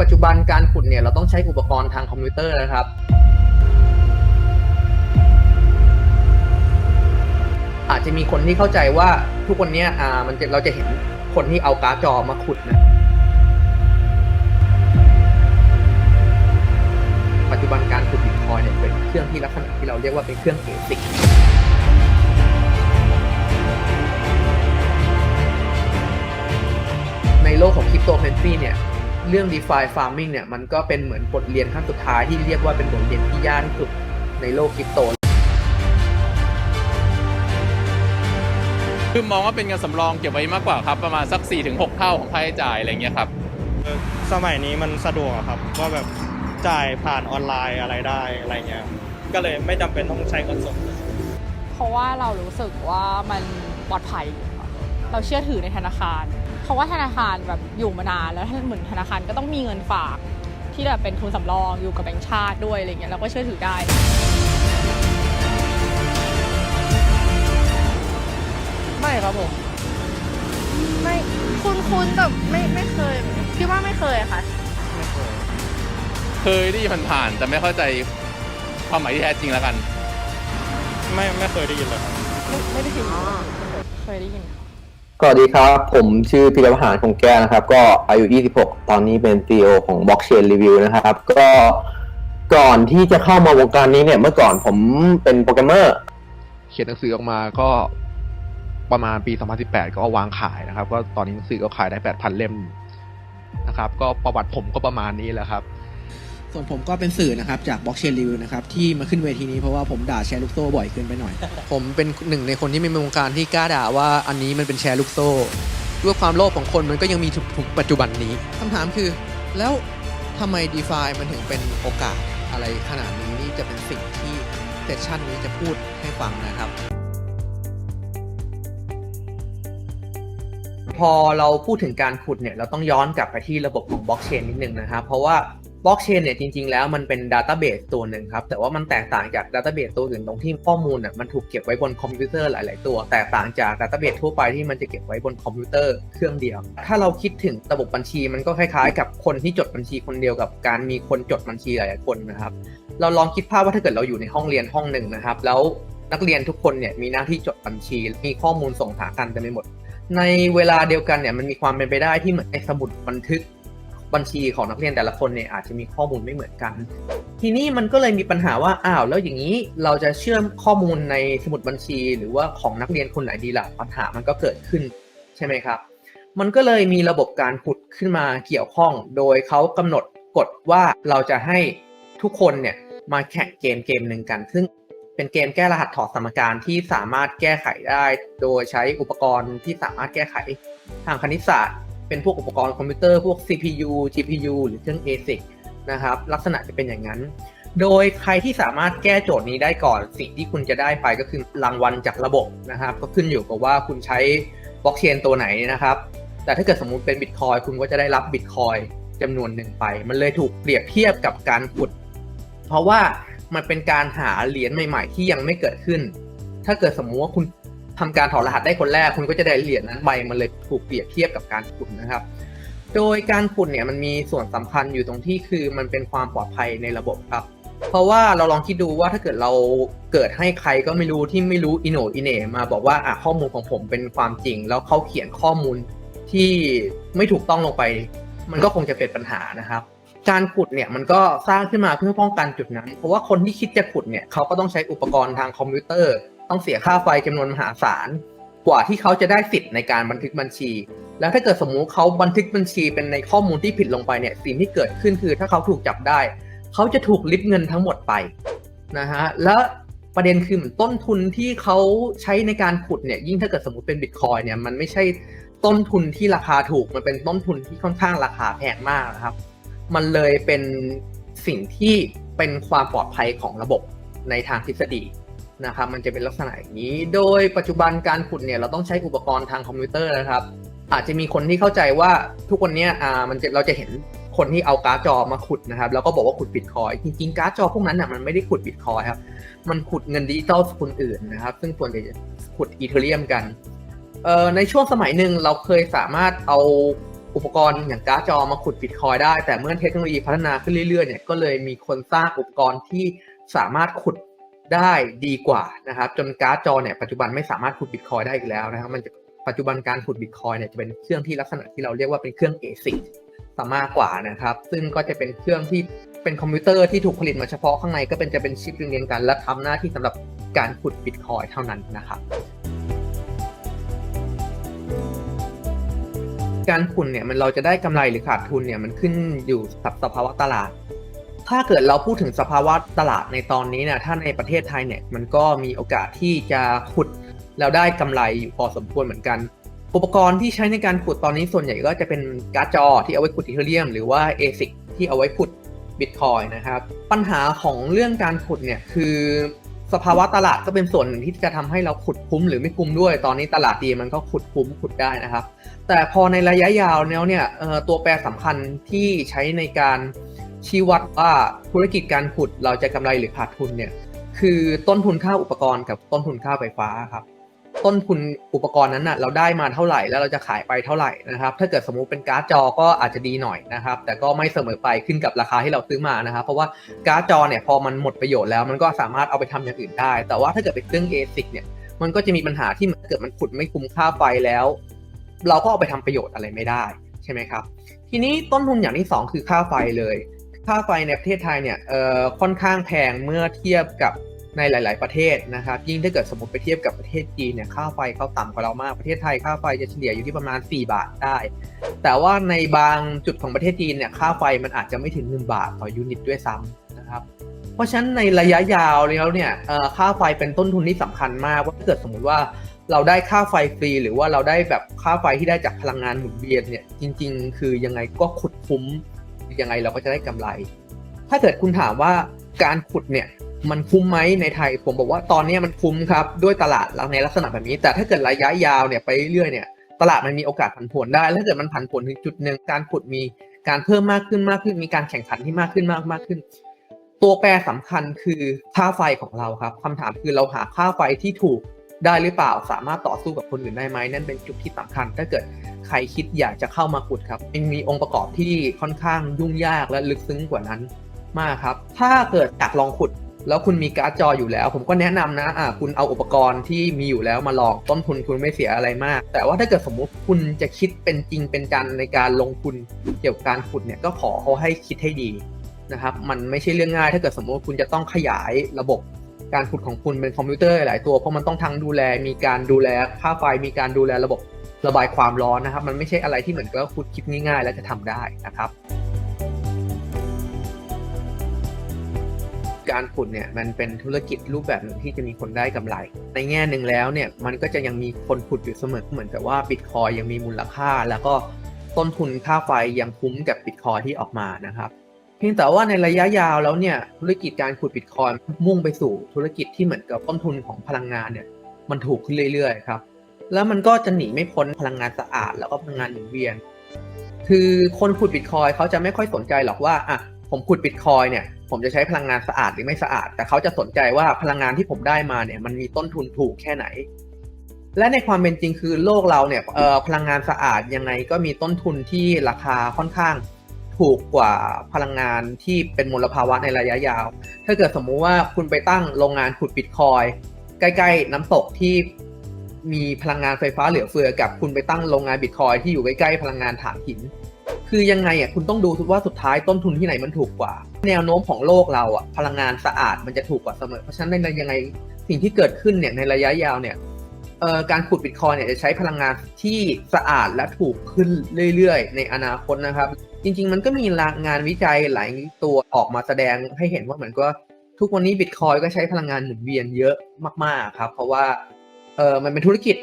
ปัจจุบันการขุดเนี่ยเราต้องใช้อุปกรณ์ทางคอมพิวเตอร์นะครับ อาจจะมีคนที่เข้าใจว่าทุกวันเนี้ยอ่ามันจะเราจะเห็นคนที่เอาการ์ดจอมาขุดนะปัจจุบันการขุดบิตคอยเนี่ยเป็นเครื่องที่ลักษณะที่เราเรียกว่าเป็นเครื่องเอซิกในโลกของคริปโตเคอเรนซีเนี่ย เรื่อง DeFi Farming เนี่ยมันก็เป็นเหมือนบทเรียนขั้นสุดท้ายที่เรียกว่าเป็นบทเรียนที่ยากที่สุดในโลกคริปโต คือมองว่าเป็นเงินสำรองเก็บไว้มากกว่าครับ ประมาณสัก 4-6 เท่าของค่าใช้จ่ายอะไรเงี้ยครับเออสมัยนี้มันสะดวกอะครับว่าแบบจ่ายผ่านออนไลน์อะไรได้อะไรเงี้ยก็เลยไม่จำเป็นต้องใช้เงินสด เพราะว่าเรารู้สึกว่ามันปลอดภัยค่ะเราเชื่อถือในธนาคารเพ ราะว่าธนาคารแบบอยู่มานานแล้วเหมือนธนาคารก็ต้องมีเงินฝาก ที่แบบเป็นทุนสำรองอยู่กับแบงก์ชาติด้วยอะไรเงี้ยเราก็เชื่อถือได้ ไม่ครับผม ไม่คุ้นคุ้นๆแต่ไม่ไม่เคยคิดว่าไม่เคยค่ะไม่เคยเคยได้ยินผ่านๆแต่ไม่เข้าใจความหมายที่แท้จริงแล้วกัน ไม่ไม่เคยได้ยินเลยครับ ไม่ไม่ได้ยินเคยได้ยินค่ะ สวัสดีครับ ผมชื่อพิรพหารคงแก้วนะครับ ก็อายุ 26 ตอนนี้เป็น CEO ของ Blockchain Review นะครับ ก็ก่อนที่จะเข้ามาวงการนี้เนี่ย เมื่อก่อนผมเป็นโปรแกรมเมอร์ เขียนหนังสือออกมาก็ประมาณปี 2018 ก็วางขายนะครับ ก็ตอนนี้หนังสือก็ขายได้ 8,000 เล่มนะครับ ก็ประวัติผมก็ประมาณนี้แหละครับ ส่วนผมก็เป็นสื่อนะครับจาก Blockchain Review นะครับที่มาขึ้นเวทีนี้เพราะว่าผมด่าแชร์ลูกโซ่บ่อยเกินไปหน่อย ผมเป็นหนึ่งในคนที่มีวงการที่กล้าด่าว่าอันนี้มันเป็นแชร์ลูกโซ่ด้วยความโลภของคนมันก็ยังมีถึงปัจจุบันนี้คำถามคือ แล้วทำไม d e f i มันถึงเป็นโอกาสอะไรขนาดนี้นี่จะเป็นสิ่งที่เซสชันนี้จะพูดให้ฟังนะครับ พอเราพูดถึงการขุดเนี่ยเราต้องย้อนกลับไปที่ระบบของบล็อกเชนนิดนึงนะครับเพราะว่า บล็อกเชนเนี่ยจริงๆแล้วมันเป็นดัตต้าเบสตัวหนึ่งครับ แต่ว่ามันแตกต่างจากดัตต้าเบสตัวอื่นตรงที่ข้อมูลน่ะมันถูกเก็บไว้บนคอมพิวเตอร์หลาย ๆ ตัว แตกต่างจากดัตต้าเบสทั่วไปที่มันจะเก็บไว้บนคอมพิวเตอร์เครื่องเดียว ถ้าเราคิดถึงระบบบัญชีมันก็คล้ายๆ กับคนที่จดบัญชีคนเดียวกับการมีคนจดบัญชีหลายๆคนนะครับเราลองคิดภาพว่าถ้าเกิดเราอยู่ในห้องเรียนห้องหนึ่งนะครับ แล้วนักเรียนทุกคนเนี่ยมีหน้าที่จดบัญชี มีข้อมูลส่งหากันเต็มไปหมด ในเวลาเดียวกันเนี่ยมันมีความเป็นไปได้ที่เหมือนในสมุดบันทึก บัญชีของนักเรียนแต่ละคนเนี่ยอาจจะมีข้อมูลไม่เหมือนกัน ทีนี้มันก็เลยมีปัญหาว่าอ้าวแล้วอย่างนี้เราจะเชื่อมข้อมูลในสมุดบัญชี หรือว่าของนักเรียนคนไหนดีล่ะปัญหามันก็เกิดขึ้นใช่ไหมครับ มันก็เลยมีระบบการขุดขึ้นมาเกี่ยวข้อง โดยเขากำหนดกฎว่าเราจะให้ทุกคนเนี่ยมาแข่งเกมเกมหนึ่งกัน ซึ่งเป็นเกมแก้รหัสถอดสมการที่สามารถแก้ไขได้ โดยใช้อุปกรณ์ที่สามารถแก้ไขทางคณิตศาสตร์ เป็นพวกอุปกรณ์คอมพิวเตอร์พวก CPU GPU หรือเครื่อง ASIC นะครับ ลักษณะจะเป็นอย่างนั้น โดยใครที่สามารถแก้โจทย์นี้ได้ก่อน สิ่งที่คุณจะได้ไปก็คือรางวัลจากระบบนะครับ ก็ขึ้นอยู่กับว่าคุณใช้บล็อกเชนตัวไหนนะครับ แต่ถ้าเกิดสมมุติเป็นบิตคอยคุณก็จะได้รับบิตคอยจำนวนหนึ่งไป มันเลยถูกเปรียบเทียบกับการขุด เพราะว่ามันเป็นการหาเหรียญใหม่ ๆ ที่ยังไม่เกิดขึ้น ถ้าเกิดสมมุติว่าคุณ ทำการถอดรหัสได้คนแรก คุณก็จะได้เหรียญนั้นไปมันเลยถูกเปรียบเทียบกับการขุดนะครับ โดยการขุดเนี่ยมันมีส่วนสำคัญอยู่ตรงที่คือมันเป็นความปลอดภัยในระบบครับ เพราะว่าเราลองคิดดูว่าถ้าเกิดเราเกิดให้ใครก็ไม่รู้ที่ไม่รู้อินโนอินเนมาบอกว่าอะข้อมูลของผมเป็นความจริง แล้วเขาเขียนข้อมูลที่ไม่ถูกต้องลงไป มันก็คงจะเป็นปัญหานะครับการขุดเนี่ยมันก็สร้างขึ้นมาเพื่อป้องกันจุดนั้น เพราะว่าคนที่คิดจะขุดเนี่ยเขาก็ต้องใช้อุปกรณ์ทางคอมพิวเตอร์ ต้องเสียค่าไฟจำนวนมหาศาลกว่าที่เขาจะได้สิทธิ์ในการบันทึกบัญชี แล้วถ้าเกิดสมมุติเขาบันทึกบัญชีเป็นในข้อมูลที่ผิดลงไปเนี่ยสิ่งที่เกิดขึ้นคือถ้าเขาถูกจับได้ เขาจะถูกลิบเงินทั้งหมดไปนะฮะแล้วประเด็นคือเหมือนต้นทุนที่เขาใช้ในการขุดเนี่ยยิ่งถ้าเกิดสมมติเป็นบิตคอยเนี่ยมันไม่ใช่ต้นทุนที่ราคาถูกมันเป็นต้นทุนที่ค่อนข้างราคาแพงมากนะครับ มันเลยเป็นสิ่งที่เป็นความปลอดภัยของระบบในทางทฤษฎี นะครับมันจะเป็นลักษณะอย่างนี้ โดยปัจจุบันการขุดเนี่ยเราต้องใช้อุปกรณ์ทางคอมพิวเตอร์นะครับ อาจจะมีคนที่เข้าใจว่าทุกวันเนี้ยอ่ามันจะเราจะเห็นคนที่เอาการ์ดจอมาขุดนะครับแล้วก็บอกว่าขุดบิตคอยจริงๆการ์ดจอพวกนั้นน่ะมันไม่ได้ขุดบิตคอยครับมันขุดเงินดิจิตอลสกุลอื่นนะครับ ซึ่งส่วนใหญ่จะขุดอีเทเรียมกันเอ่อในช่วงสมัยหนึ่งเราเคยสามารถเอาอุปกรณ์อย่างการ์ดจอมาขุดบิตคอยได้ แต่เมื่อเทคโนโลยีพัฒนาขึ้นเรื่อยๆเนี่ยก็เลยมีคนสร้างอุปกรณ์ที่สามารถขุด ได้ดีกว่านะครับ จนการ์ดจอเนี่ยปัจจุบันไม่สามารถขุดบิตคอยได้อีกแล้วนะครับ มันจะปัจจุบันการขุดบิตคอยเนี่ยจะเป็นเครื่องที่ลักษณะที่เราเรียกว่าเป็นเครื่อง ASIC ซะมากกว่านะครับ ซึ่งก็จะเป็นเครื่องที่เป็นคอมพิวเตอร์ที่ถูกผลิตมาเฉพาะข้างในก็เป็นจะเป็นชิปเรียงกัน และทำหน้าที่สำหรับการขุดบิตคอยเท่านั้นนะครับการขุดเนี่ยมันเราจะได้กำไรหรือขาดทุนเนี่ยมันขึ้นอยู่กับสภาวะตลาด ถ้าเกิดเราพูดถึงสภาวะตลาดในตอนนี้เนี่ยถ้าในประเทศไทยเนี่ยมันก็มีโอกาสที่จะขุดแล้วได้กำไรอยู่พอสมควรเหมือนกัน อุปกรณ์ที่ใช้ในการขุดตอนนี้ส่วนใหญ่ก็จะเป็นการ์ดจอที่เอาไว้ขุดอีเทเรียม หรือว่า ASIC ที่เอาไว้ขุดบิตคอยนะครับปัญหาของเรื่องการขุดเนี่ยคือสภาวะตลาดก็เป็นส่วนหนึ่งที่จะทำให้เราขุดคุ้มหรือไม่คุ้มด้วย ตอนนี้ตลาดดีมันก็ขุดคุ้มขุดได้นะครับ แต่พอในระยะยาวแล้วเนี่ยตัวแปรสำคัญที่ใช้ในการ ชี้วัดว่าธุรกิจการขุดเราจะกำไรหรือขาดทุนเนี่ยคือต้นทุนค่าอุปกรณ์กับต้นทุนค่าไฟฟ้าครับ ต้นทุนอุปกรณ์นั้นนะเราได้มาเท่าไหร่แล้วเราจะขายไปเท่าไหร่นะครับ ถ้าเกิดสมมุติเป็นการ์ดจอก็อาจจะดีหน่อยนะครับ แต่ก็ไม่เสมอไปขึ้นกับราคาที่เราซื้อมานะครับ เพราะว่าการ์ดจอเนี่ยพอมันหมดประโยชน์แล้วมันก็สามารถเอาไปทำอย่างอื่นได้ แต่ว่าถ้าเกิดเป็นเครื่อง ASIC เนี่ยมันก็จะมีปัญหาที่ถ้าเกิดมันขุดไม่คุ้มค่าไฟแล้ว เราก็เอาไปทำประโยชน์อะไรไม่ได้ใช่ไหมครับ ทีนี้ต้นทุนอย่างที่สองคือค่าไฟเลย ค่าไฟในประเทศไทยเนี่ยเอ่อค่อนข้างแพงเมื่อเทียบกับในหลาย ๆ ประเทศนะครับ ยิ่งถ้าเกิดสมมติไปเทียบกับประเทศจีนเนี่ยค่าไฟเขาต่ำกว่าเรามากประเทศไทยค่าไฟจะเฉลี่ยอยู่ที่ประมาณ 4 บาทได้ แต่ว่าในบางจุดของประเทศจีนเนี่ยค่าไฟมันอาจจะไม่ถึง 1 บาทต่อยูนิตด้วยซ้ำนะครับเพราะฉะนั้นในระยะยาวแล้วเนี่ยค่าไฟเป็นต้นทุนที่สำคัญมากว่าถ้าเกิดสมมติว่าเราได้ค่าไฟฟรี หรือว่าเราได้แบบค่าไฟที่ได้จากพลังงานหมุนเวียนเนี่ยจริง ๆ คือยังไงก็ขุดคุ้ม ยังไงเราก็จะได้กำไร ถ้าเกิดคุณถามว่าการขุดเนี่ยมันคุ้มไหมในไทย ผมบอกว่าตอนนี้มันคุ้มครับด้วยตลาดในลักษณะแบบนี้ แต่ถ้าเกิดระยะยาวเนี่ยไปเรื่อยเนี่ยตลาดมันมีโอกาสผันผวนได้แล้วถ้าเกิดมันผันผวนถึงจุดหนึ่งการขุดมีการเพิ่มมากขึ้นมากขึ้น มีการแข่งขันที่มากขึ้นมากมากขึ้น ตัวแปรสำคัญคือค่าไฟของเราครับคำถามคือเราหาค่าไฟที่ถูกได้หรือเปล่า สามารถต่อสู้กับคนอื่นได้ไหมนั่นเป็นจุดที่สำคัญ ถ้าเกิด ใครคิดอยากจะเข้ามาขุดครับมันมีองค์ประกอบที่ค่อนข้างยุ่งยากและลึกซึ้งกว่านั้นมากครับ ถ้าเกิดอยากลองขุด แล้วคุณมีการ์ดจออยู่แล้ว ผมก็แนะนำนะอ่าคุณเอาอุปกรณ์ที่มีอยู่แล้วมาลองต้นทุนคุณไม่เสียอะไรมาก แต่ว่าถ้าเกิดสมมุติคุณจะคิดเป็นจริงเป็นจังในการลงทุนเกี่ยวกับการขุดเนี่ยก็ขอเขาให้คิดให้ดีนะครับ มันไม่ใช่เรื่องง่าย ถ้าเกิดสมมติคุณจะต้องขยายระบบการขุดของคุณเป็นคอมพิวเตอร์หลายตัวเพราะมันต้องทั้งดูแลมีการดูแลค่าไฟมีการดูแลระบบ ระบายความร้อนนะครับ มันไม่ใช่อะไรที่เหมือนกับคุณคิดง่ายๆ แล้วจะทำได้นะครับ การขุดเนี่ยมันเป็นธุรกิจรูปแบบหนึ่งที่จะมีคนได้กำไร ในแง่หนึ่งแล้วเนี่ยมันก็จะยังมีคนขุดอยู่เสมอเหมือนกับว่าบิตคอยยังมีมูลค่า แล้วก็ต้นทุนค่าไฟยังคุ้มกับบิตคอยที่ออกมานะครับเพียงแต่ว่าในระยะยาวแล้วเนี่ยธุรกิจการขุดบิตคอยมุ่งไปสู่ธุรกิจที่เหมือนกับต้นทุนของพลังงานเนี่ยมันถูกขึ้นเรื่อยๆครับ แล้วมันก็จะหนีไม่พ้นพลังงานสะอาด แล้วก็พลังงานหมุนเวียน คือคนขุดบิตคอยเขาจะไม่ค่อยสนใจหรอกว่าอะผมขุดบิตคอยเนี่ย ผมจะใช้พลังงานสะอาดหรือไม่สะอาด แต่เขาจะสนใจว่าพลังงานที่ผมได้มาเนี่ยมันมีต้นทุนถูกแค่ไหน และในความเป็นจริงคือโลกเราเนี่ยพลังงานสะอาดยังไงก็มีต้นทุนที่ราคาค่อนข้างถูกกว่าพลังงานที่เป็นมลภาวะในระยะยาว ถ้าเกิดสมมุติว่าคุณไปตั้งโรงงานขุดบิตคอยใกล้ ๆ น้ำตกที่ มีพลังงานไฟฟ้าเหลือเฟือกับคุณไปตั้งโรงงานบิตคอยที่อยู่ใกล้ๆพลังงานถ่านหิน คือยังไงอะคุณต้องดูว่าสุดท้ายต้นทุนที่ไหนมันถูกกว่า แนวโน้มของโลกเราอะพลังงานสะอาดมันจะถูกกว่าเสมอเพราะฉะนั้นในยังไงสิ่งที่เกิดขึ้นเนี่ยในระยะยาวเนี่ยการขุดบิตคอยเนี่ยจะใช้พลังงานที่สะอาดและถูกขึ้นเรื่อยๆ ในอนาคตนะครับ จริงๆ มันก็มีงานวิจัยหลายตัวออกมาแสดงให้เห็นว่าเหมือนก็ทุกวันนี้บิตคอยก็ใช้พลังงานหมุนเวียนเยอะมากๆครับ เพราะว่า เออมันเป็นธุรกิจ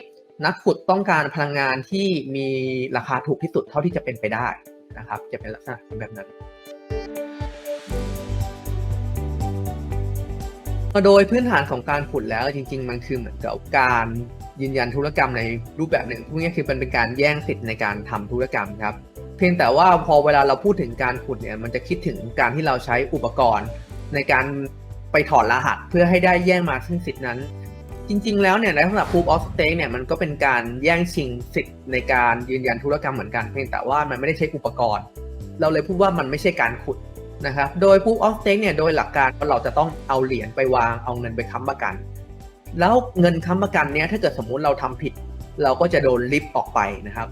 นักขุดต้องการพลังงานที่มีราคาถูกที่สุดเท่าที่จะเป็นไปได้นะครับ จะเป็นลักษณะแบบนั้น โดยพื้นฐานของการขุดแล้วจริง ๆ มันคือเหมือนกับการยืนยันธุรกรรมในรูปแบบหนึ่งพวกนี้คือมันเป็นการแย่งสิทธิ์ในการทำธุรกรรมครับ เพียงแต่ว่าพอเวลาเราพูดถึงการขุดเนี่ยมันจะคิดถึงการที่เราใช้อุปกรณ์ในการไปถอดรหัสเพื่อให้ได้แย่งมาซึ่งสิทธินั้น จริง ๆ แล้วเนี่ยในลักษณะ proof of stake เนี่ยมันก็เป็นการแย่งชิงสิทธิ์ในการยืนยันธุรกรรมเหมือนกัน เพียงแต่ว่ามันไม่ได้ใช้อุปกรณ์ เราเลยพูดว่ามันไม่ใช่การขุดนะครับโดย proof of stake เนี่ยโดยหลักการเราจะต้องเอาเหรียญไปวางเอาเงินไปค้ำประกัน แล้วเงินค้ำประกันเนี้ยถ้าเกิดสมมุติเราทำผิด เราก็จะโดนลิฟต์ออกไปนะครับ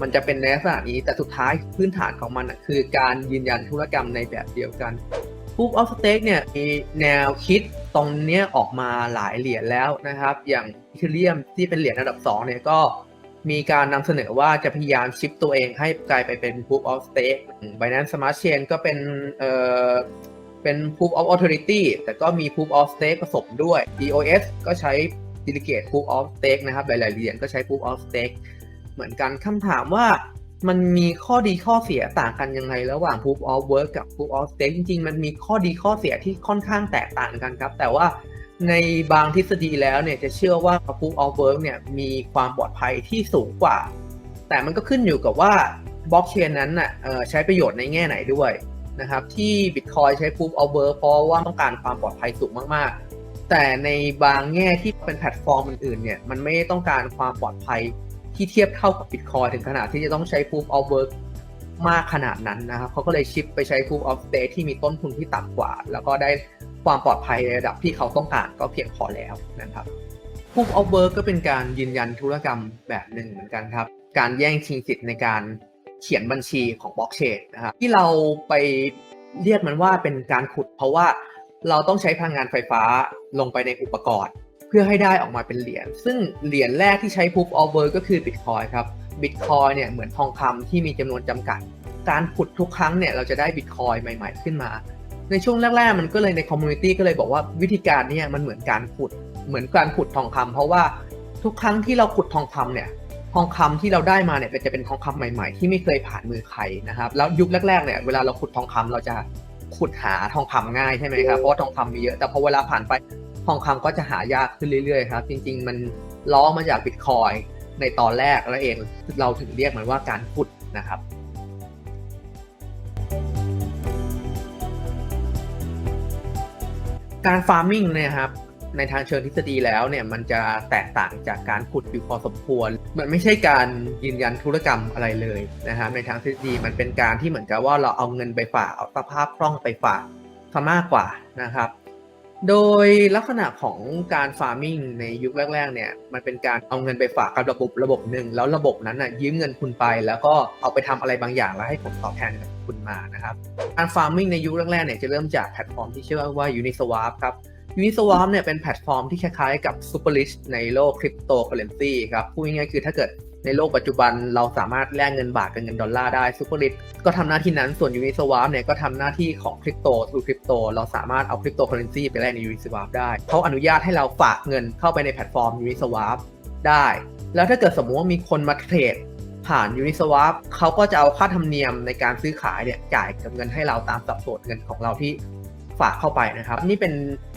มันจะเป็นในลักษณะนี้แต่สุดท้ายพื้นฐานของมันคือการยืนยันธุรกรรมในแบบเดียวกัน Proof of Stake เนี่ยมีแนวคิด ตรงนี้ออกมาหลายเหรียญแล้วนะครับ อย่าง Ethereum ที่เป็นเหรียญอันดับ2เนี่ยก็มีการนำเสนอว่าจะพยายามชิปตัวเองให้กลายไปเป็น Proof of Stake อืม Binance Smart Chain ก็เป็นเอ่อเป็น Proof of Authority แต่ก็มี Proof of Stake ผสมด้วย EOS ก็ใช้ Delegate Proof of Stake นะครับ หลายๆเหรียญก็ใช้ Proof of Stake เหมือนกันคำถามว่า มันมีข้อดีข้อเสียต่างกันยังไงระหว่าง Proof of Work กับ Proof of Stake จริงๆ มันมีข้อดีข้อเสียที่ค่อนข้างแตกต่างกันครับ แต่ว่าในบางทฤษฎีแล้วเนี่ยจะเชื่อว่า Proof of Work เนี่ยมีความปลอดภัยที่สูงกว่า แต่มันก็ขึ้นอยู่กับว่าบล็อกเชนนั้นน่ะใช้ประโยชน์ในแง่ไหนด้วยนะครับที่ Bitcoin ใช้ Proof of Work เพราะว่าต้องการความปลอดภัยสูงมากๆ แต่ในบางแง่ที่เป็นแพลตฟอร์มอื่นๆเนี่ยมันไม่ต้องการความปลอดภัย ที่เทียบเท่ากับ Bitcoin ถึงขนาดที่จะต้องใช้ Proof of Work มากขนาดนั้นนะครับเขาก็เลยชิปไปใช้ Proof of Stake ที่มีต้นทุนที่ต่ำกว่า แล้วก็ได้ความปลอดภัยในระดับที่เขาต้องการก็เพียงพอแล้วนะครับ Proof of Work ก็เป็นการยืนยันธุรกรรมแบบหนึ่งเหมือนกันครับ การแย่งชิงสิทธิ์ในการเขียนบัญชีของบล็อกเชนนะครับที่เราไปเรียกมันว่าเป็นการขุด เพราะว่าเราต้องใช้พลังงานไฟฟ้าลงไปในอุปกรณ์ พื่อให้ได้ออกมาเป็นเหรียญ ซึ่งเหรียญแรกที่ใช้ Proof of Work ก็คือ Bitcoin ครับ Bitcoin เนี่ยเหมือนทองคำที่มีจำนวนจำกัด การขุดทุกครั้งเนี่ยเราจะได้ Bitcoin ใหม่ ๆ ขึ้นมา ในช่วงแรก ๆ มันก็เลยในคอมมูนิตี้ก็เลยบอกว่าวิธีการนี้มันเหมือนการขุด เหมือนการขุดทองคำเพราะว่าทุกครั้งที่เราขุดทองคำเนี่ยทองคำที่เราได้มาเนี่ยจะเป็นทองคำใหม่ๆ ที่ไม่เคยผ่านมือใครนะครับแล้วยุคแรกๆเนี่ยเวลาเราขุดทองคำเราจะขุดหาทองคำง่ายใช่ไหมครับเพราะว่าทองคำมีเยอะแต่พอเวลาผ่านไป ทองคำก็จะหายากขึ้นเรื่อยๆครับ จริง ๆ มันล้อมาจากบิตคอยในตอนแรกแล้วเองเราถึงเรียกมันว่าการขุดนะครับการฟาร์มิงเนี่ยครับในทางเชิงทฤษฎีแล้วเนี่ยมันจะแตกต่างจากการขุดอยู่พอสมควร มันไม่ใช่การยืนยันธุรกรรมอะไรเลยนะครับในทางทฤษฎีมันเป็นการที่เหมือนกับว่าเราเอาเงินไปฝากเอาสภาพคล่องไปฝากซะมากกว่านะครับ โดยลักษณะของการฟาร์มิงในยุคแรกๆเนี่ยมันเป็นการเอาเงินไปฝากกับระบบระบบหนึ่งแล้วระบบนั้นน่ะยืมเงินคุณไปแล้วก็เอาไปทำอะไรบางอย่างแล้วให้ผลตอบแทนกับคุณมานะครับการฟาร์มิงในยุคแรกๆเนี่ยจะเริ่มจากแพลตฟอร์มที่ชื่อว่า Uniswap ครับ Uniswap เนี่ยเป็นแพลตฟอร์มที่คล้ายๆกับ Superlist ในโลกคริปโตเคอเรนซีครับพูดง่ายๆคือถ้าเกิด ในโลกปัจจุบันเราสามารถแลกเงินบาทกับเงินดอลลาร์ได้ Superlist ก็ทำหน้าที่นั้นส่วน Uniswap เนี่ยก็ทำหน้าที่ของคริปโตทูคริปโตเราสามารถเอาคริปโตเคอเรนซีไปแลกใน Uniswap ได้เขาอนุญาตให้เราฝากเงินเข้าไปในแพลตฟอร์ม Uniswap ได้ แล้วถ้าเกิดสมมติว่ามีคนมาเทรดผ่าน Uniswap เขาก็จะเอาค่าธรรมเนียมในการซื้อขายเนี่ยจ่ายกับเงินให้เราตามสัดส่วนเงินของเราที่ฝากเข้าไปนะครับ นี่เป็น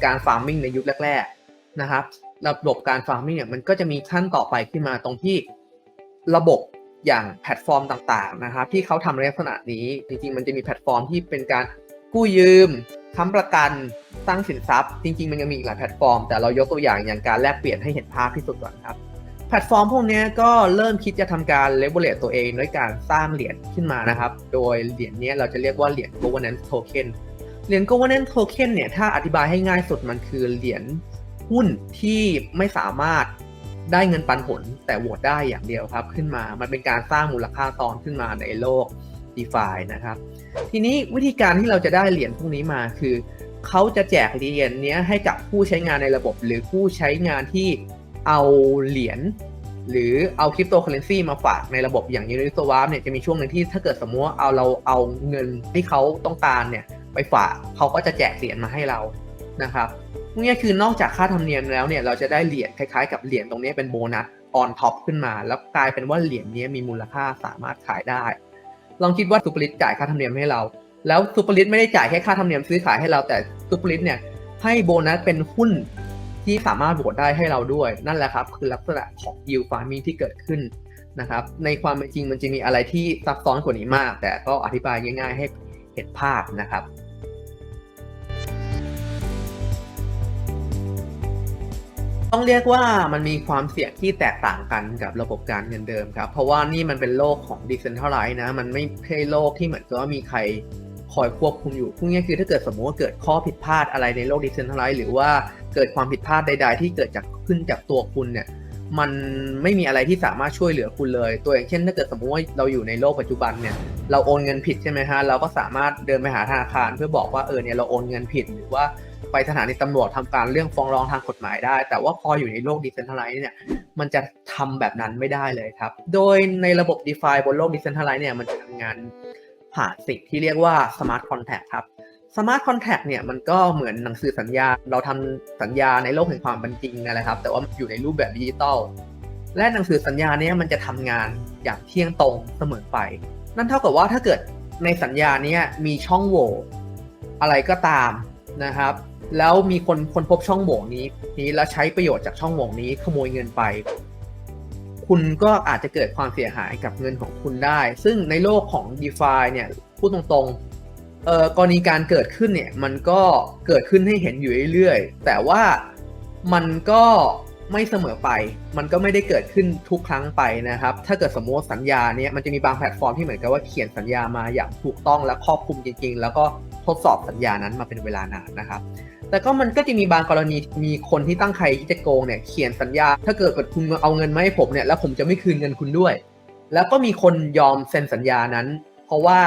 การฟาร์มมิ่งในยุคแรก ๆ นะครับ ระบบการฟาร์มมิ่งเนี่ยมันก็จะมีขั้นต่อไปขึ้นมาตรงที่ ระบบอย่างแพลตฟอร์มต่างๆนะครับที่เขาทำในลักษณะนี้ จริงๆ มันจะมีแพลตฟอร์มที่เป็นการกู้ยืมค้ำประกันสร้างสินทรัพย์ จริง ๆ มันยังมีอีกหลายแพลตฟอร์ม แต่เรายกตัวอย่างอย่างการแลกเปลี่ยนให้เห็นภาพที่สุดก่อนครับแพลตฟอร์มพวกนี้ก็เริ่มคิดจะทำการเลเวลเลตตัวเองด้วยการสร้างเหรียญขึ้นมานะครับ โดยเหรียญนี้เราจะเรียกว่าเหรียญ governance token เหรียญ governance token เนี่ยถ้าอธิบายให้ง่ายสุดมันคือเหรียญหุ้นที่ไม่สามารถ ได้เงินปันผล แต่โหวตได้อย่างเดียวครับขึ้นมา มันเป็นการสร้างมูลค่าตอนขึ้นมาในโลก d e f i นะครับ ทีนี้วิธีการที่เราจะได้เหรียญพวกนี้มาคือเขาจะแจกเหรียญนี้ให้กับผู้ใช้งานในระบบ หรือผู้ใช้งานที่เอาเหรียญหรือเอาคริปโตเคอเรนซีมาฝากในระบบอย่าง Uniswap เนี่ยจะมีช่วงหนึ่งที่ถ้าเกิดสมมติว่าเอาเราเอาเงินที่เขาต้องการเนี่ยไปฝากเขาก็จะแจกเหรียญมาให้เรานะครับ วกนี้คือนอกจากค่าธรรมเนียมแล้วเนี่ยเราจะได้เหรียญคล้ายๆกับเหรียญตรงนี้เป็นโบนัสออนท็อปขึ้นมา แล้วกลายเป็นว่าเหรียญนี้มีมูลค่าสามารถขายได้ ลองคิดว่าซูเปอร์ลิสจ่ายค่าธรรมเนียมให้เรา แล้วซูเปอร์ลิสไม่ได้จ่ายแค่ค่าธรรมเนียมซื้อขายให้เราแต่ซูเปอร์ลิสเนี่ยให้โบนัสเป็นหุ้นที่สามารถโหวตได้ให้เราด้วย นั่นแหละครับ คือลักษณะของ yield farming ที่เกิดขึ้นนะครับในความเป็นจริงมันจะมีอะไรที่ซับซ้อนกว่านี้มาก แต่ก็อธิบายง่าย ๆ ให้เห็นภาพนะครับ ต้องเรียกว่ามันมีความเสี่ยงที่แตกต่างกันกับระบบการเงินเดิมครับ เพราะว่านี่มันเป็นโลกของ decentralized นะ มันไม่ใช่โลกที่เหมือนกับว่ามีใครคอยควบคุมอยู่พูดง่ายๆคือถ้าเกิดสมมติว่าเกิดข้อผิดพลาดอะไรในโลก decentralized หรือว่าเกิดความผิดพลาดใด ๆ ที่เกิดจากขึ้นจากตัวคุณเนี่ย มันไม่มีอะไรที่สามารถช่วยเหลือคุณเลย ตัวอย่างเช่น ถ้าเกิดสมมติว่าเราอยู่ในโลกปัจจุบันเนี่ย เราโอนเงินผิดใช่ไหมฮะ เราก็สามารถเดินไปหาธนาคารเพื่อบอกว่าเออเนี่ยเราโอนเงินผิดหรือว่า ไปสถานีตำรวจทำการเรื่องฟ้องร้องทางกฎหมายได้ แต่ว่าพออยู่ในโลกดิจิทัลไลซ์เนี่ยมันจะทำแบบนั้นไม่ได้เลยครับ โดยในระบบ d e f i บนโลกดิจิทัลไลซ์เนี่ยมันจะทำงานผ่านสิ่งที่เรียกว่า Smart Contract ครับ Smart Contract เนี่ยมันก็เหมือนหนังสือสัญญา เราทำสัญญาในโลกแห่งความเป็นจริงนั่นแหละครับ แต่ว่าอยู่ในรูปแบบดิจิตอลและหนังสือสัญญาเนี้มันจะทำงานอย่างเที่ยงตรงเสมอไป นั่นเท่ากับว่าถ้าเกิดในสัญญาเนี้ยมีช่องโหว่อะไรก็ตามนะครับ แล้วมีคนคนพบช่องโหว่นี้นี้แล้วใช้ประโยชน์จากช่องโหว่นี้ขโมยเงินไป คุณก็อาจจะเกิดความเสียหายกับเงินของคุณได้ ซึ่งในโลกของ d e f i เนี่ยพูดตรงๆเอ่อกรณีการเกิดขึ้นเนี่ยมันก็เกิดขึ้นให้เห็นอยู่เรื่อยๆแต่ว่ามันก็ ไม่เสมอไป มันก็ไม่ได้เกิดขึ้นทุกครั้งไปนะครับ ถ้าเกิดสมมติสัญญาเนี่ยมันจะมีบางแพลตฟอร์มที่เหมือนกับว่าเขียนสัญญามาอย่างถูกต้องและครอบคลุมจริง ๆ แล้วก็ทดสอบสัญญานั้นมาเป็นเวลานานนะครับ แต่ก็มันก็จะมีบางกรณีมีคนที่ตั้งใครที่จะโกงเนี่ยเขียนสัญญา ถ้าเกิดเกิดคุณเอาเงินมาให้ผมเนี่ยแล้วผมจะไม่คืนเงินคุณด้วย แล้วก็มีคนยอมเซ็นสัญญานั้น เพราะว่า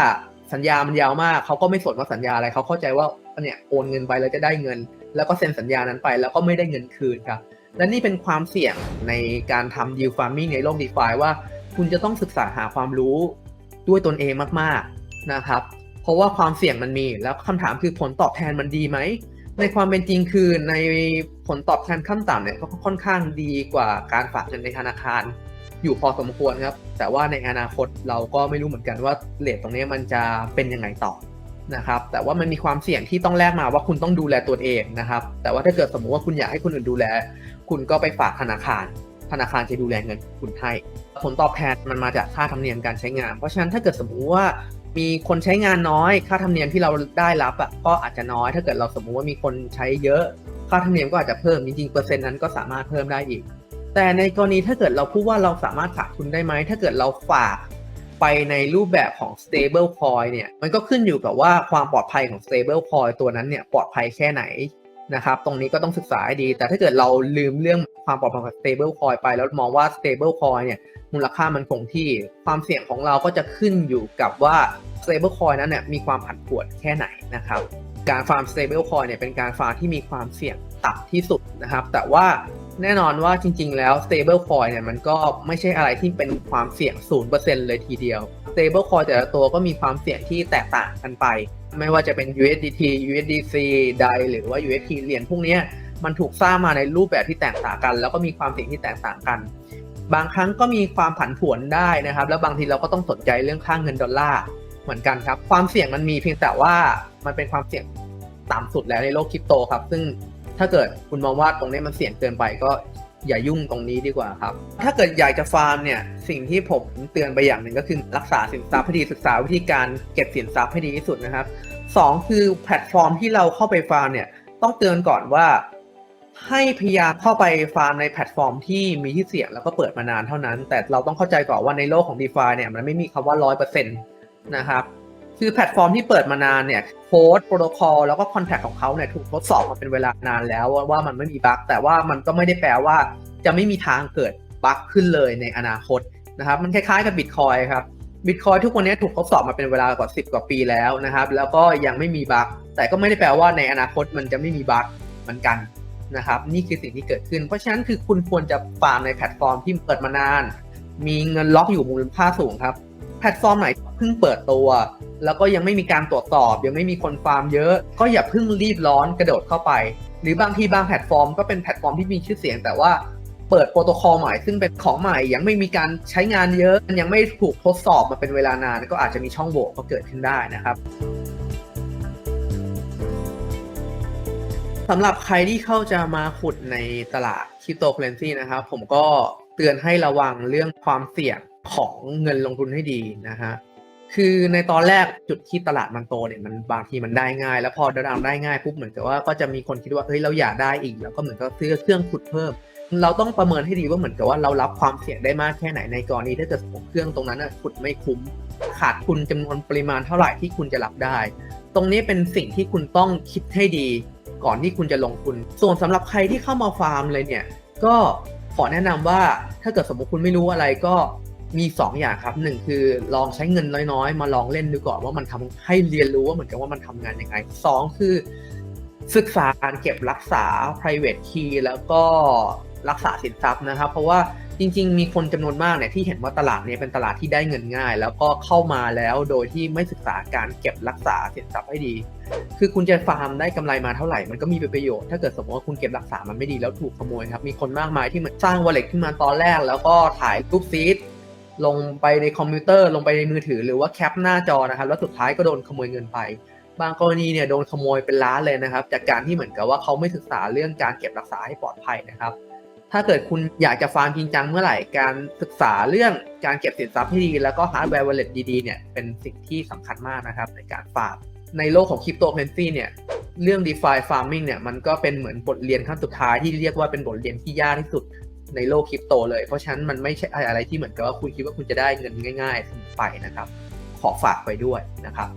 สัญญามันยาวมากเขาก็ไม่สนว่าสัญญาอะไรเขาเข้าใจว่าเนี่ยโอนเงินไปแล้วจะได้เงิน แล้วก็เซ็นสัญญานั้นไปแล้วก็ไม่ได้เงินคืนครับ และนี่เป็นความเสี่ยงในการทำ deal farming ในโลก d e f i ว่าคุณจะต้องศึกษาหาความรู้ด้วยตนเองมากๆนะครับ เพราะว่าความเสี่ยงมันมี แล้วคำถามคือผลตอบแทนมันดีไหม ในความเป็นจริงคือในผลตอบแทนขั้นต่ำเนี่ยก็ค่อนข้างดีกว่าการฝากเงินในธนาคาร อยู่พอสมควรครับ แต่ว่าในอนาคตเราก็ไม่รู้เหมือนกันว่าเลทตรงนี้มันจะเป็นยังไงต่อนะครับแต่ว่ามันมีความเสี่ยงที่ต้องแลกมาว่าคุณต้องดูแลตัวเองนะครับ แต่ว่าถ้าเกิดสมมุติว่าคุณอยากให้คนอื่นดูแล คุณก็ไปฝากธนาคาร ธนาคารจะดูแลเงินคุณให้ ผลตอบแทนมันมาจากค่าธรรมเนียมการใช้งาน เพราะฉะนั้นถ้าเกิดสมมุติว่ามีคนใช้งานน้อย ค่าธรรมเนียมที่เราได้รับอะก็อาจจะน้อย ถ้าเกิดเราสมมุติว่ามีคนใช้เยอะ ค่าธรรมเนียมก็อาจจะเพิ่มจริงๆเปอร์เซ็นต์นั้นก็สามารถเพิ่มได้อีก แต่ในกรณีถ้าเกิดเราพูดว่าเราสามารถฝากทุนได้ไหมถ้าเกิดเราฝากไปในรูปแบบของ stable coin เนี่ย มันก็ขึ้นอยู่กับว่าความปลอดภัยของ stable coin ตัวนั้นเนี่ยปลอดภัยแค่ไหน นะครับ ตรงนี้ก็ต้องศึกษาให้ดี แต่ถ้าเกิดเราลืมเรื่องความปลอดภัยของ stable coin ไป แล้วมองว่า stable coin เนี่ยมูลค่ามันคงที่ ความเสี่ยงของเราก็จะขึ้นอยู่กับว่า stable coin นั้นเนี่ยมีความผันผวนแค่ไหนนะครับ การฟาร์ม stable coin เนี่ยเป็นการฟาร์มที่มีความเสี่ยงต่ำที่สุดนะครับ แต่ว่าแน่นอนว่าจริง ๆ แล้ว stable coin เนี่ยมันก็ไม่ใช่อะไรที่เป็นความเสี่ยง 0%เลยทีเดียว stable coin แต่ละตัวก็มีความเสี่ยงที่แตกต่างกันไป ไม่ว่าจะเป็น USDT USDC DAI หรือว่า UST เหรียญพวกนี้มันถูกสร้างมาในรูปแบบที่แตกต่างกัน แล้วก็มีความเสี่ยงที่แตกต่างกัน บางครั้งก็มีความผันผวนได้นะครับ แล้วบางทีเราก็ต้องสนใจเรื่องค่างเงินดอลลาร์เหมือนกันครับ ความเสี่ยงมันมีเพียงแต่ว่ามันเป็นความเสี่ยงต่ำสุดแล้วในโลกคริปโตครับ ซึ่งถ้าเกิดคุณมองว่าตรงนี้มันเสี่ยงเกินไปก็ อย่ายุ่งตรงนี้ดีกว่าครับ ถ้าเกิดอยากจะฟาร์มเนี่ย สิ่งที่ผมเตือนไปอย่างหนึ่งก็คือรักษาสินทรัพย์ให้ดีศึกษาวิธีการเก็บสินทรัพย์ให้ดีที่สุดนะครับสองคือแพลตฟอร์มที่เราเข้าไปฟาร์มเนี่ย ต้องเตือนก่อนว่า ให้พยายามเข้าไปฟาร์มในแพลตฟอร์มที่มีที่เสี่ยงแล้วก็เปิดมานานเท่านั้น แต่เราต้องเข้าใจก่อนว่าในโลกของ d e f i เนี่ยมันไม่มีคำว่า100%นะครับ คือแพลตฟอร์มที่เปิดมานานเนี่ยโค้ดโปรโตคอลแล้วก็คอนแทคของเขาเนี่ยถูกทดสอบมาเป็นเวลานานแล้วว่ามันไม่มีบั๊กแต่ว่ามันก็ไม่ได้แปลว่า จะไม่มีทางเกิดบั๊กขึ้นเลยในอนาคตนะครับมันคล้ายๆกับบิตคอยครับบิตคอยทุกวันนี้ถูกทดสอบมาเป็นเวลากว่า 10 กว่าปีแล้วนะครับ แล้วก็ยังไม่มีบั๊กแต่ก็ไม่ได้แปลว่าในอนาคตมันจะไม่มีบั๊กเหมือนกันนะครับ นี่คือสิ่งที่เกิดขึ้น เพราะฉะนั้นคือคุณควรจะฟาร์มในแพลตฟอร์มที่เปิดมานาน มีเงินล็อกอยู่มูลค่าสูงครับ แพลตฟอร์มไหนเพิ่งเปิดตัว แล้วก็ยังไม่มีการตรวจสอบ ยังไม่มีคนฟาร์มเยอะ ก็อย่าเพิ่งรีบร้อนกระโดดเข้าไป หรือบางทีบางแพลตฟอร์มก็เป็นแพลตฟอร์มที่มีชื่อเสียง แต่ว่าเปิดโปรโตคอลใหม่ซึ่งเป็นของใหม่ยังไม่มีการใช้งานเยอะยังไม่ถูกทดสอบมาเป็นเวลานานก็อาจจะมีช่องโหว่ก็เกิดขึ้นได้นะครับสำหรับใครที่เข้าจะมาขุดในตลาดคริปโตเคอเรนซีนะครับ ผมก็เตือนให้ระวังเรื่องความเสี่ยง ของเงินลงทุนให้ดีนะฮะคือในตอนแรกจุดที่ตลาดมันโตเนี่ยมันบางทีมันได้ง่าย แล้วพอดังได้ง่ายปุ๊บเหมือนกับว่าก็จะมีคนคิดว่าเฮ้ยเราอยากได้อีกแล้วก็เหมือนกับซื้อเครื่องขุดเพิ่ม เราต้องประเมินให้ดีว่าเหมือนกับว่าเรารับความเสี่ยงได้มากแค่ไหนในกรณีถ้าเกิดเครื่องตรงนั้นน่ะขุดไม่คุ้ม ขาดทุนจำนวนปริมาณเท่าไหร่ที่คุณจะรับได้ ตรงนี้เป็นสิ่งที่คุณต้องคิดให้ดี ก่อนที่คุณจะลงทุน ส่วนสำหรับใครที่เข้ามาฟาร์มเลยเนี่ยก็ขอแนะนำว่าถ้าเกิดสมมติคุณไม่รู้อะไรก็ มี 2 อย่างครับหนึ่งคือลองใช้เงินน้อยๆ มาลองเล่นดูก่อนว่ามันทำให้เรียนรู้ว่าเหมือนกันว่ามันทำงานยังไงสองคือ ศึกษาการเก็บรักษา private key แล้วก็รักษาสินทรัพย์นะครับ เพราะว่าจริง ๆ มีคนจำนวนมากเนี่ยที่เห็นว่าตลาดเนี้เป็นตลาดที่ได้เงินง่าย แล้วก็เข้ามาแล้วโดยที่ไม่ศึกษาการเก็บรักษาสินทรัพย์ให้ดี คือคุณจะฟาร์มได้กำไรมาเท่าไหร่มันก็มีประโยชน์ถ้าเกิดสมมติว่าคุณเก็บรักษามันไม่ดีแล้วถูกขโมยครับมีคนมากมายที่มันสร้างวอลเล็ตขึ้นมาตอนแรก แล้วก็ถ่ายรูปซีด ลงไปในคอมพิวเตอร์ลงไปในมือถือ หรือว่าแคปหน้าจอนะครับแล้วสุดท้ายก็โดนขโมยเงินไป บางกรณีเนี่ยโดนขโมยเป็นล้านเลยนะครับ จากการที่เหมือนกับว่าเขาไม่ศึกษาเรื่องการเก็บรักษาให้ปลอดภัยนะครับ ถ้าเกิดคุณอยากจะฟาร์มจริงจังเมื่อไหร่การศึกษาเรื่องการเก็บสินทรัพย์ให้ดี แล้วก็ฮาร์ดแวร์วอลเล็ตดีๆเนี่ยเป็นสิ่งที่สำคัญมากนะครับในการฟาร์มในโลกของคริปโตเคอเรนซีเนี่ยเรื่อง DeFi Farming เนี่ยมันก็เป็นเหมือนบทเรียนขั้นสุดท้ายที่เรียกว่าเป็นบทเรียนที่ยากที่สุด ในโลกคริปโตเลย เพราะฉะนั้นมันไม่ใช่อะไรที่เหมือนกับว่าคุณคิดว่าคุณจะได้เงินง่าย ๆ ไปนะครับ ขอฝากไปด้วยนะครับ